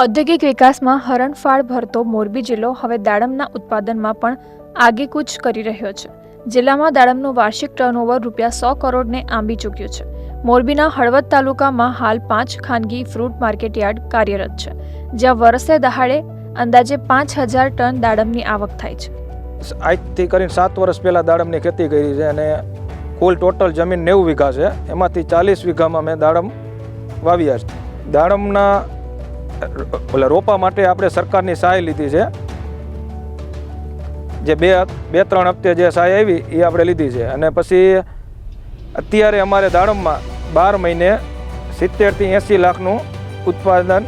ઔદ્યોગિક વિકાસમાં હરણફાળ ભરતો મોરબી જિલ્લો હવે દાડમના ઉત્પાદનમાં પણ આગેકૂચ કરી રહ્યો છે. જિલ્લામાં દાડમનું વાર્ષિક ટર્નઓવર રૂપિયા સો કરોડને આંબી ચૂક્યું છે. મોરબીના હળવદ તાલુકામાં હાલ પાંચ ખાનગી ફ્રૂટ માર્કેટયાર્ડ કાર્યરત છે, જ્યાં વર્ષે દહાડે અંદાજે પાંચ હજાર ટન દાડમની આવક થાય છે. આજથી કરીને સાત વર્ષ પહેલાં દાડમની ખેતી કરી છે અને કુલ ટોટલ જમીન નેવું વીઘા છે. એમાંથી ચાલીસ વીઘામાં મેં દાડમ વાવ્યા છે. દાડમના ઓલા રોપા માટે આપણે સરકારની સહાય લીધી છે. જે બે બે ત્રણ હપ્તે જે સહાય આવી, એ આપણે લીધી છે. અને પછી અત્યારે અમારે દાડમમાં બાર મહિને સિત્તેરથી એંસી લાખનું ઉત્પાદન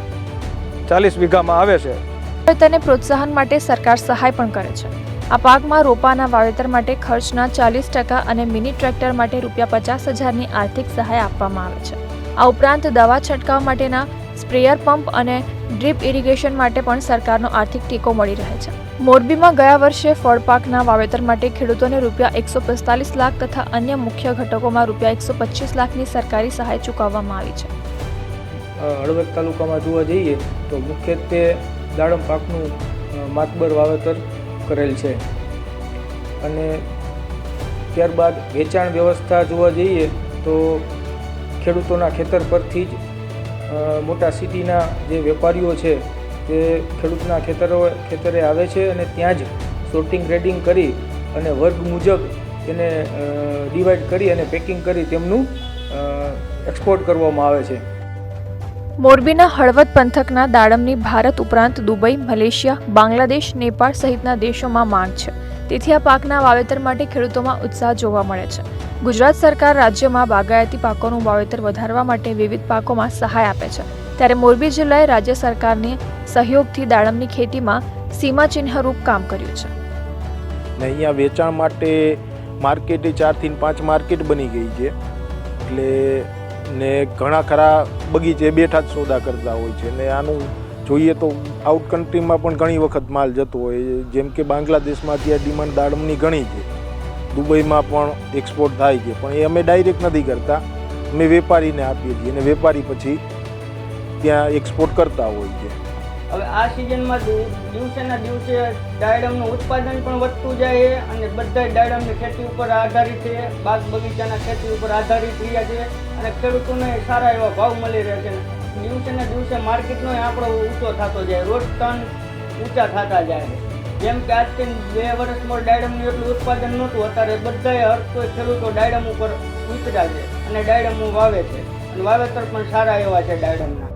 ચાલીસ વીઘામાં આવે છે. તેને પ્રોત્સાહન માટે સરકાર સહાય પણ કરે છે. આ પાકમાં રોપાના વાવેતર માટે ખર્ચના ચાલીસ ટકા અને મિની ટ્રેક્ટર માટે રૂપિયા પચાસ હજારની આર્થિક સહાય આપવામાં આવે છે. આ ઉપરાંત દવા છંટકાવ માટેના સ્પ્રેયર પંપ અને ડ્રીપ ઇરિગેશન માટે પણ સરકારનો આર્થિક ટેકો મળી રહે છે. મોરબીમાં ગયા વર્ષે ફળપાકના વાવેતર માટે ખેડૂતોને રૂપિયા એકસો પિસ્તાલીસ લાખ તથા અન્ય મુખ્ય ઘટકોમાં રૂપિયા એકસો પચીસ લાખની સરકારી સહાય ચૂકવવામાં આવી છે. હળવદ તાલુકામાં જોવા જઈએ તો મુખ્યત્વે દાડમ પાકનું માતબર વાવેતર કરેલ છે. અને ત્યારબાદ વેચાણ વ્યવસ્થા જોવા જઈએ તો ખેડૂતોના ખેતર પરથી જ મોટા સિટીના જે વેપારીઓ છે, તે ખેડૂતના ખેતરો, ખેતરે આવે છે અને ત્યાં જ સોર્ટિંગ ગ્રેડિંગ કરી અને વર્ગ મુજબ તેને ડિવાઈડ કરી અને પેકિંગ કરી તેમનું એક્સપોર્ટ કરવામાં આવે છે. મોરબીના હળવદ પંથકના દાડમની ભારત ઉપરાંત દુબઈ, મલેશિયા, બાંગ્લાદેશ, નેપાળ સહિતના દેશોમાં માંગ છે. તેથી આ પાકના વાવેતર માટે ખેડૂતોમાં ઉત્સાહ જોવા મળે છે. ગુજરાત સરકાર રાજ્યમાં બાગાયતી પાકોનું વાવેતર વધારવા માટે વિવિધ પાકોમાં સહાય આપે છે. ત્યારે મોરબી જિલ્લાએ રાજ્ય સરકારની સહયોગથી દાડમની ખેતીમાં સીમાચિહ્નરૂપ કામ કર્યું છે. અહીંયા વેચાણ માટે માર્કેટ ચારથી પાંચ માર્કેટ બની ગઈ છે. એટલે ને ઘણા ખરા બગીચે બેઠા જ સોદા કરતા હોય છે ને આનું જોઈએ તો આઉટ કન્ટ્રીમાં પણ ઘણી વખત માલ જતો હોય જેમ કે બાંગ્લાદેશમાં ત્યાં ડિમાન્ડ દાડમની ઘણી છે. દુબઈમાં પણ એક્સપોર્ટ થાય છે. પણ એ અમે ડાયરેક્ટ નથી કરતા. અમે વેપારીને આપીએ છીએ અને વેપારી પછી ત્યાં એક્સપોર્ટ કરતા હોય છે. હવે આ સિઝનમાં દિવસેના દિવસે ડાયડમનું ઉત્પાદન પણ વધતું જાય છે અને બધા ડાયડમની ખેતી ઉપર આધારિત છે. બાગ બગીચાના ખેતી ઉપર આધારિત રહ્યા છે અને ખેડૂતોને સારા એવા ભાવ મળી રહ્યા છે. દિવસે ને દિવસે માર્કેટનો આંકડો ઊંચો થતો જાય, રોજ ટન ઊંચા થતા જાય. જેમ કે આજથી બે વર્ષમાં ડાયડમનું એટલું ઉત્પાદન નહોતું, અત્યારે બધાએ હર કોઈ ખેડૂતો ડાયડમ ઉપર ઉતર્યા છે અને ડાયડમ વાવે છે. અને વાવેતર પણ સારા એવા છે ડાયડમના.